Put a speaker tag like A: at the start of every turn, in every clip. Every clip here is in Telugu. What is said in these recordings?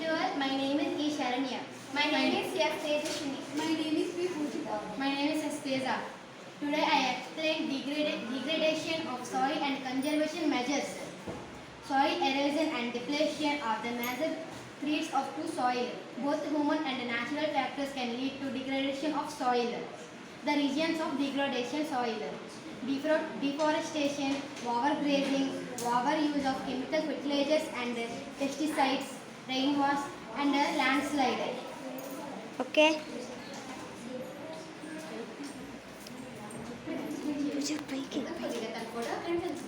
A: to all. My name is E. Sharanya.
B: My name is S. Tejashwini.
C: My name is P. Pujita.
A: My name is Esteza. Today I explain degrada- degradation of soil and conservation measures. Soil erosion and depletion are the major threats of to soil. Both human and natural factors can lead to degradation of soil. The regions of degradation soil. Defro- deforestation, overgrazing, overuse of chemical fertilizers and pesticides, rainwash and landslide.
B: Okay పైకి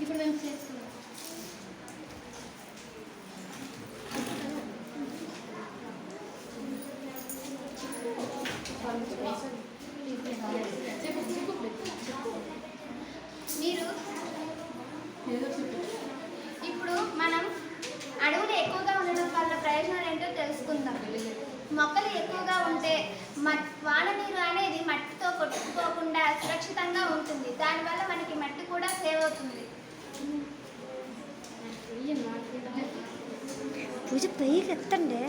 A: ఇప్పుడు మేము చేస్తున్నాం
B: మీరు ఇప్పుడు మనం అడవులు ఎక్కువగా ఉండడం వల్ల ప్రయోజనాలు ఏంటో తెలుసుకుందాం మొక్కలు ఎక్కువగా ఉంటే వాన నీరు అనేది మట్టితో కొట్టుకుపోకుండా సురక్షితంగా ఉంటుంది. దానివల్ల మనకి మట్టి కూడా సేవ్ అవుతుంది.
D: పూజ పైకి ఎత్తండి.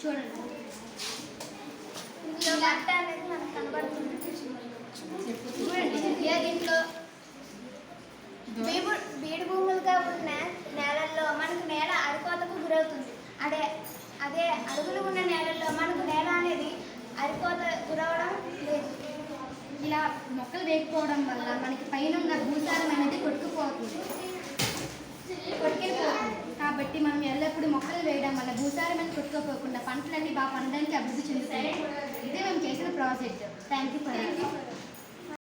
A: చూడండి.
B: ఇందులో అనేది మనకు కనబడుతుంది
A: చూడండి
B: దీంట్లో బీడు బీడు భూములుగా ఉన్న నేలల్లో మనకు నేల అరికోతకు గురవుతుంది అదే అదే అడుగులు ఉన్న నేలల్లో మనకు నేల అనేది అరికోత గురవడం లేదు
A: ఇలా మొక్కలు వేయకపోవడం వల్ల మనకి పైన ఉన్న భూసారం అనేది కొట్టుకుపోతుంది కొట్టుకెళ్ళిపోతుంది కాబట్టి మనం ఎల్లప్పుడూ మొక్కలు వేయడం వల్ల భూసారం అనేది కొట్టుకోపోకుండా పంటలన్నీ బాగా పండడానికి అభివృద్ధి చెందుతాయి. Project thank you for